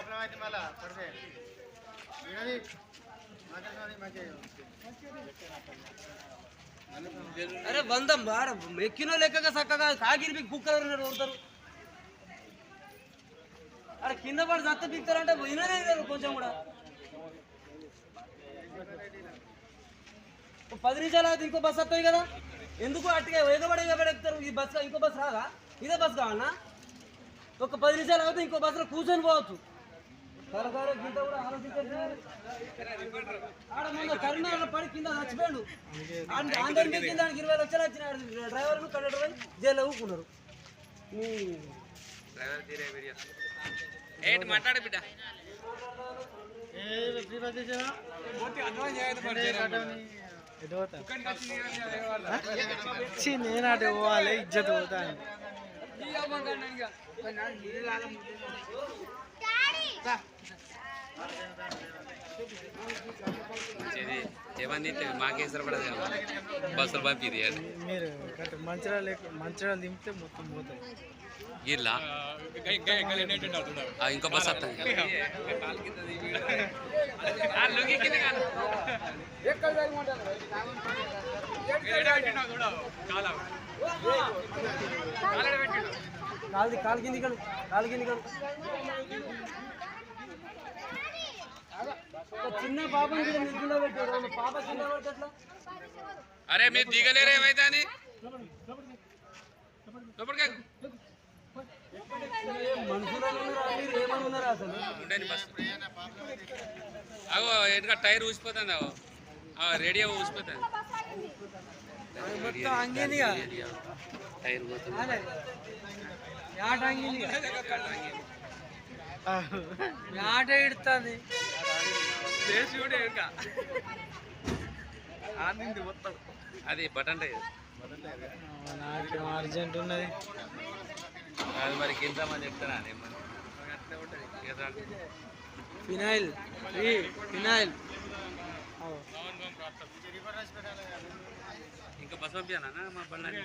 Problem అయితే మళ్ళా పడితే వినది అరే వందం బార ఎక్కినో లెక్కగా చక్కగా కాగిరి కుక్కలు ఉంటారు అరే కింద పడి దత్త పిక్తారంటే విననే కొంచెం కూడా. పది నిమిషాలు అయితే ఇంకో బస్ వస్తాయి కదా. ఎందుకు అట్టుగా ఎగబడి ఎగబడి ఎక్కుతారు? ఈ బస్ ఇంకో బస్ రాదా? ఇదే బస్ కావాలన్నా ఒక పది నిమిషాలు అయితే ఇంకో బస్సులో కూర్చొని పోవచ్చు. గింత కూడా మొన్న కరీంనగర్ పడి కింద చచ్చిపోయాడు. అందరికి కింద ఆయనకి ఇరవై లక్షలు వచ్చిన డ్రైవర్ కండక్టర్ జైల్లో మాట్లాడే బిడ్డ. నేను అటు పోవాలి ఇజ్జత్ పోతాను ఏమంది మాకే ఇష్టపడదు కదా. బస్సులు పంపిది మీరు మంచిర్యాల మంచిర్యాల దింపితే మొత్తం పోతాయి. ఇల్లా? ఆ, ఇంకో బస్ వస్తుంది. కాలు కాలు కింది కడు కాలు కింది చిన్న పాపని పాప కింద అరే మీరు దిగలేరు ఏమైతే అని అగో ఎందుక టైర్ ఊసిపోతుంది ఆ, రేడియో ఊసిపోతుంది. టైర్ పోతుంది. అదే. ఆట అంగింది ఆట ఇడుతుంది అది బటన్ టైర్. నాకు అర్జెంట్ ఉన్నది. అది మరి కింద మంది చెప్తానా ఫినాయిల్ ఫినాయిల్ ఇంకా బస్ పంపించానా మా బండి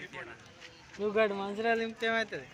నువ్వు గడు మంచిర్యాల దింపితే ఏమవుతుంది